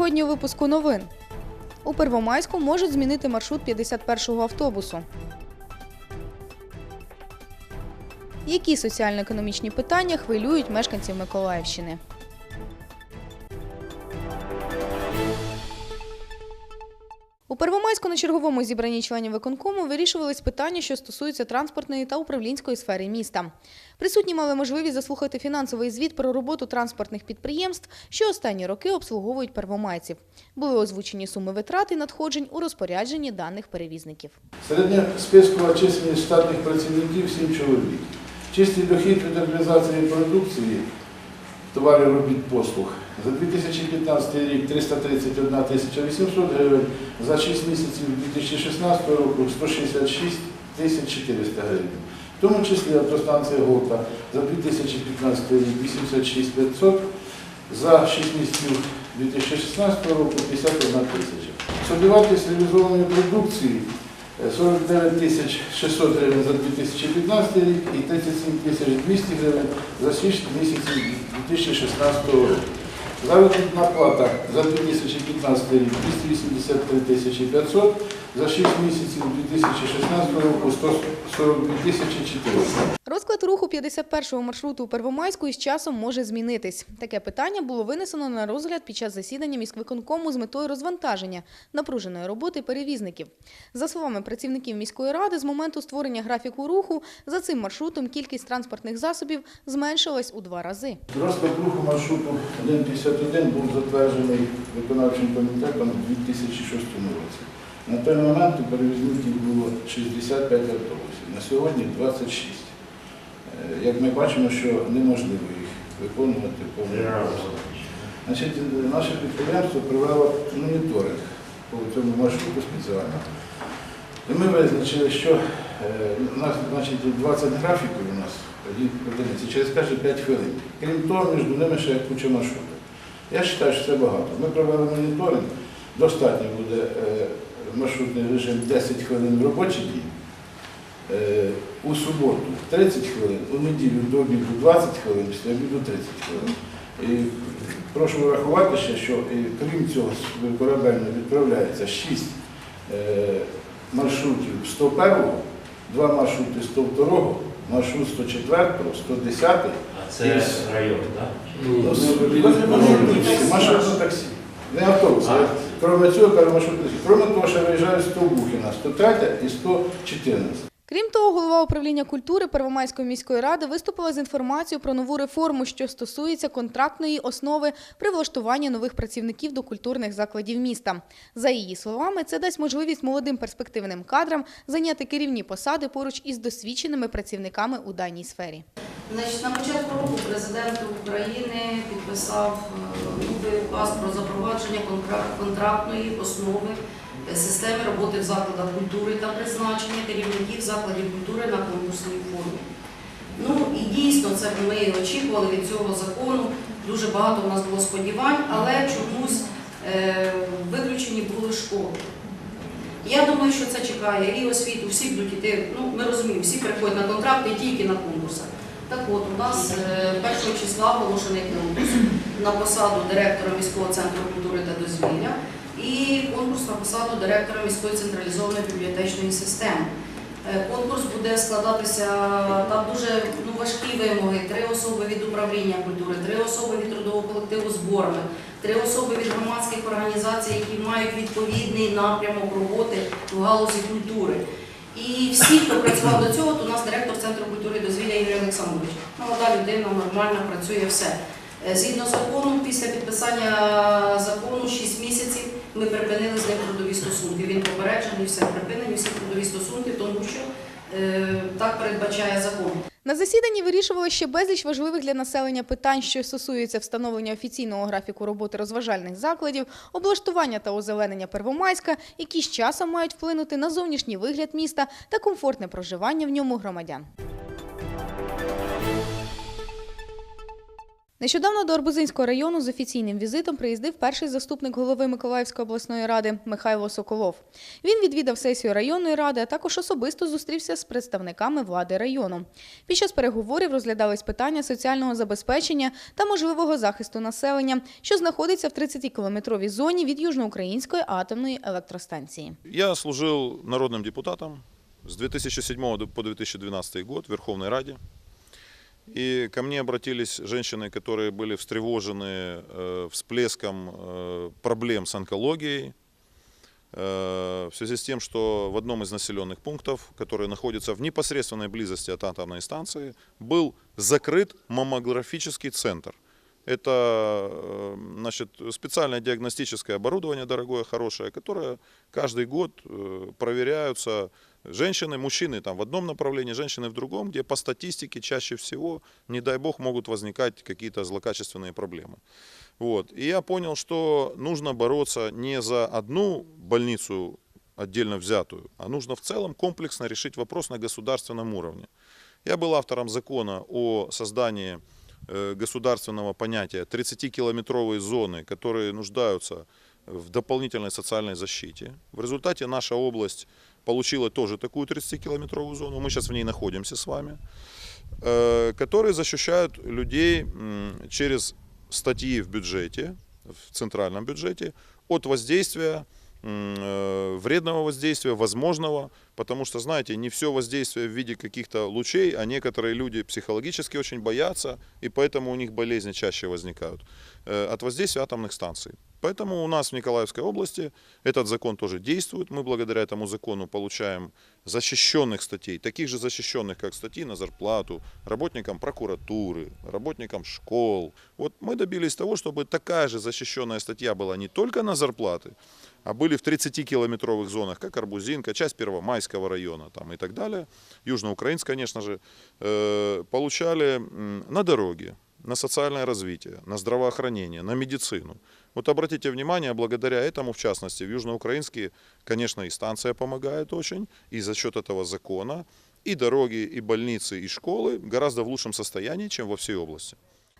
Сьогодні у випуску новин. У Первомайську можуть змінити маршрут 51-го автобусу. Які соціально-економічні питання хвилюють мешканців Миколаївщини? На черговому зібранні членів виконкому вирішувались питання, що стосуються транспортної та управлінської сфери міста. Присутні мали можливість заслухати фінансовий звіт про роботу транспортних підприємств, що останні роки обслуговують первомайців. Були озвучені суми витрат і надходжень у розпорядженні даних перевізників. Середньоспискова чисельність штатних працівників 7 чоловік. Чистий дохід від реалізації продукції товарів робіт послуг за 2015 рік 331 тисяча 800 гривень, за 6 місяців 2016 року 166 тисяч 400 гривень. В тому числі автостанція Голта за 2015 рік 86 500, за 6 місяців 2016 року 51 тисяча. Собівартість реалізованої продукції е, 49 тисяч 600 гривень за 2015 рік і 37 тисяч 200 гривень за 6 місяців 2016 року. Заробітна плата за 2015 рік 283 500, за 6 місяців 2016 року 142 тисячі 400. Розклад руху 51-го маршруту у Первомайську із часом може змінитись. Таке питання було винесено на розгляд під час засідання міськвиконкому з метою розвантаження напруженої роботи перевізників. За словами працівників міської ради, з моменту створення графіку руху за цим маршрутом кількість транспортних засобів зменшилась у два рази. Розклад руху маршруту 151 був затверджений виконавчим комітетом у 2006 році. На той момент у перевізників було 65 автобусів, на сьогодні 26. Е, Як ми бачимо, що неможливо їх виконувати повному. Значить, наше підприємство провело моніторинг по цьому маршруту спеціально. І ми визначили, що е, значить, 20 графіків у нас тоді через кожні 5 хвилин. Крім того, між ними ще куча маршрутів. Я вважаю, що це багато. Ми провели моніторинг, достатньо буде е, маршрутний режим 10 хвилин в робочий день, е, у суботу 30 хвилин, у неділю до обіду 20 хвилин, після обіду 30 хвилин. І прошу врахувати ще, що крім цього корабельно відправляється 6 е, маршрутів 101-го, два маршрути 102-го, маршрут 104-го, 110-й. А це район, так? Ну, Маршрутне таксі. Не автобус, а крім цього, кроме що виїжджають 100 Бухіна, 103 і 114. Крім того, голова управління культури Первомайської міської ради виступила з інформацією про нову реформу, що стосується контрактної основи при влаштуванні нових працівників до культурних закладів міста. За її словами, це дасть можливість молодим перспективним кадрам зайняти керівні посади поруч із досвідченими працівниками у даній сфері. Значить, на початку року президент України підписав е, новий указ про запровадження контра- контрактної основи системи роботи в закладах культури та призначення керівників закладів культури на конкурсній формі. Ну і дійсно це ми очікували від цього закону. Дуже багато у нас було сподівань, але чомусь е, виключені були школи. Я думаю, що це чекає і освіту, всі будуть йти. Ну, ми розуміємо, всі приходять на контракти тільки на конкурсах. Так от, у нас е, 1 числа оголошений конкурс на посаду директора міського центру культури та дозвілля і конкурс на посаду директора міської централізованої бібліотечної системи. Е, Конкурс буде складатися там дуже ну, важкі вимоги: три особи від управління культури, три особи від трудового колективу зборами, три особи від громадських організацій, які мають відповідний напрямок роботи в галузі культури. І всі, хто працював до цього, то у нас директор Центру культури і дозвілля Ігор Олександрович. Молода людина, нормально працює все. Е, Згідно закону, після підписання закону 6 місяців ми припинили з ним трудові стосунки. Він попереджений, все припинені, всі трудові стосунки, тому що е, так передбачає закон. На засіданні вирішували ще безліч важливих для населення питань, що стосуються встановлення офіційного графіку роботи розважальних закладів, облаштування та озеленення Первомайська, які з часом мають вплинути на зовнішній вигляд міста та комфортне проживання в ньому громадян. Нещодавно до Арбузинського району з офіційним візитом приїздив перший заступник голови Миколаївської обласної ради Михайло Соколов. Він відвідав сесію районної ради, а також особисто зустрівся з представниками влади району. Під час переговорів розглядались питання соціального забезпечення та можливого захисту населення, що знаходиться в 30-кілометровій зоні від Южноукраїнської атомної електростанції. Я служил народным депутатом с 2007 до- по 2012 год в Верховной Раде. И ко мне обратились женщины, которые были встревожены э, всплеском э, проблем с онкологией э, в связи с тем, что в одном из населенных пунктов, который находится в непосредственной близости от атомной станции, был закрыт маммографический центр. Это э, значит, специальное диагностическое оборудование дорогое, хорошее, которое каждый год э, проверяются женщины, мужчины там в одном направлении, женщины в другом, где по статистике чаще всего, не дай бог, могут возникать какие-то злокачественные проблемы. Вот. И я понял, что нужно бороться не за одну больницу отдельно взятую, а нужно в целом комплексно решить вопрос на государственном уровне. Я был автором закона о создании государственного понятия 30-километровой зоны, которые нуждаются в дополнительной социальной защите. В результате наша область получила тоже такую 30-километровую зону, мы сейчас в ней находимся с вами, э, которые защищают людей м, через статьи в бюджете, в центральном бюджете, от воздействия, м, э, вредного воздействия, возможного, потому что, знаете, не все воздействие в виде каких-то лучей, а некоторые люди психологически очень боятся, и поэтому у них болезни чаще возникают, э, от воздействия атомных станций. Поэтому у нас в Николаевской области этот закон тоже действует. Мы благодаря этому закону получаем защищенных статей, таких же защищенных, как статьи на зарплату, работникам прокуратуры, работникам школ. Вот мы добились того, чтобы такая же защищенная статья была не только на зарплаты, а были в 30-километровых зонах, как Арбузинка, часть Первомайского района там, и так далее, Южноукраинск, конечно же, э, получали на дороге, на социальное развитие, на здравоохранение, на медицину. Вот обратите внимание, благодаря этому, в частности, в Южноукраинске, конечно, и станция помогает очень, и за счет этого закона, и дороги, и больницы, и школы гораздо в лучшем состоянии, чем во всей области.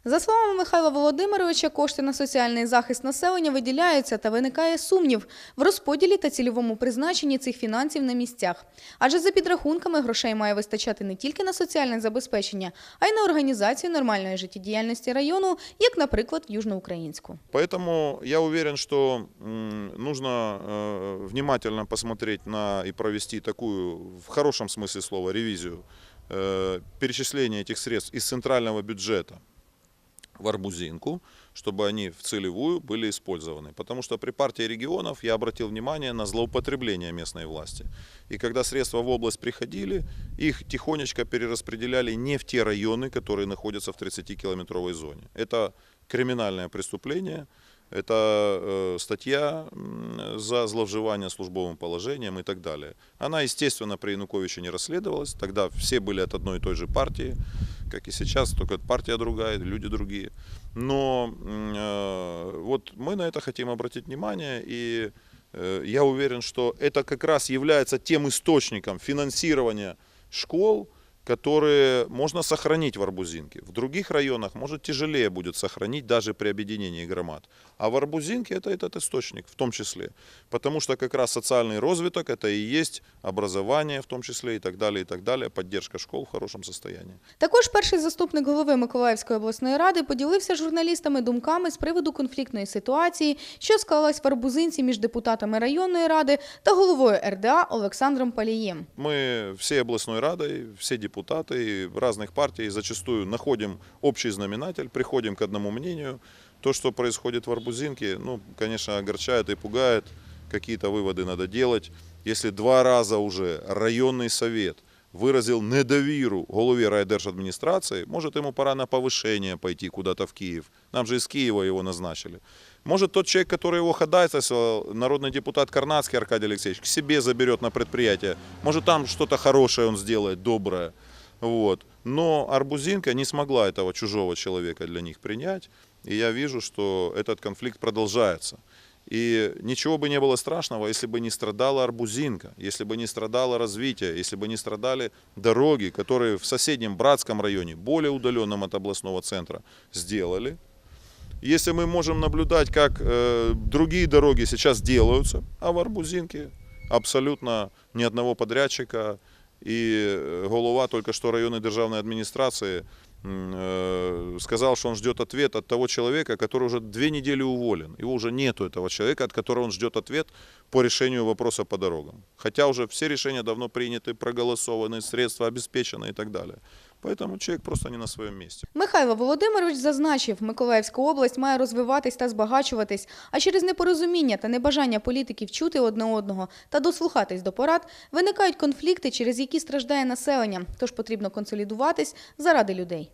За словами Михайла Володимировича, кошти на соціальний захист населення виділяються та виникає сумнів в розподілі та цільовому призначенні цих фінансів на місцях. Адже за підрахунками грошей має вистачати не тільки на соціальне забезпечення, а й на організацію нормальної життєдіяльності району, як, наприклад, в Южноукраїнську. Поэтому я уверен, что м, нужно э, внимательно посмотреть на и провести такую, в хорошем смысле слова, ревизию э, перечисления этих средств из центрального бюджета В Арбузинку, чтобы они в целевую были использованы. Потому что при партии регионов я обратил внимание на злоупотребление местной власти. И когда средства в область приходили, их тихонечко перераспределяли не в те районы, которые находятся в 30-километровой зоне. Это криминальное преступление, это э, статья за зловживание службовым положением и так далее. Она, естественно, при Януковиче не расследовалась. Тогда все были от одной и той же партии, как и сейчас, только партия другая, люди другие. Но м, э, вот мы на это хотим обратить внимание, и э, я уверен, что это как раз является тем источником финансирования школ, которые можно сохранить в Арбузинке. В других районах, может, тяжелее будет сохранить даже при объединении громад. А в Арбузинке это этот источник в том числе. Потому что как раз социальный розвиток это и есть образование в том числе и так далее, и так далее, поддержка школ в хорошем состоянии. Також перший заступник голови Миколаївської обласної ради поділився з журналістами думками з приводу конфліктної ситуації, що склалась в Арбузинці між депутатами районної ради та головою РДА Олександром Палієм. Мы всей областной радой, все депутаты разных партий зачастую находим общий знаменатель, приходим к одному мнению. То, что происходит в Арбузинке, ну, конечно, огорчает и пугает. Какие-то выводы надо делать. Если два раза уже районный совет выразил недовіру голове райдержадминистрации, может, ему пора на повышение пойти куда-то в Киев. Нам же из Киева его назначили. Может, тот человек, который его ходатайствовал, народный депутат Карнацкий Аркадий Алексеевич, к себе заберет на предприятие. Может, там что-то хорошее он сделает, доброе. Вот. Но Арбузинка не смогла этого чужого человека для них принять. И я вижу, что этот конфликт продолжается. И ничего бы не было страшного, если бы не страдала Арбузинка, если бы не страдало развитие, если бы не страдали дороги, которые в соседнем Братском районе, более удаленном от областного центра, сделали. Если мы можем наблюдать, как э, другие дороги сейчас делаются, а в Арбузинке абсолютно ни одного подрядчика, и э, голова только что районной державной администрации м, э, сказал, что он ждет ответ от того человека, который уже две недели уволен. Его уже нету этого человека, от которого он ждет ответ по решению вопроса по дорогам. Хотя уже все решения давно приняты, проголосованы, средства обеспечены и так далее. Поэтому человек просто не на своем месте. Михайло Володимирович зазначив, Миколаївська область має розвиватись та збагачуватись, а через непорозуміння та небажання політиків чути одне одного та дослухатись до порад, виникають конфлікти, через які страждає населення, тож потрібно консолідуватись заради людей.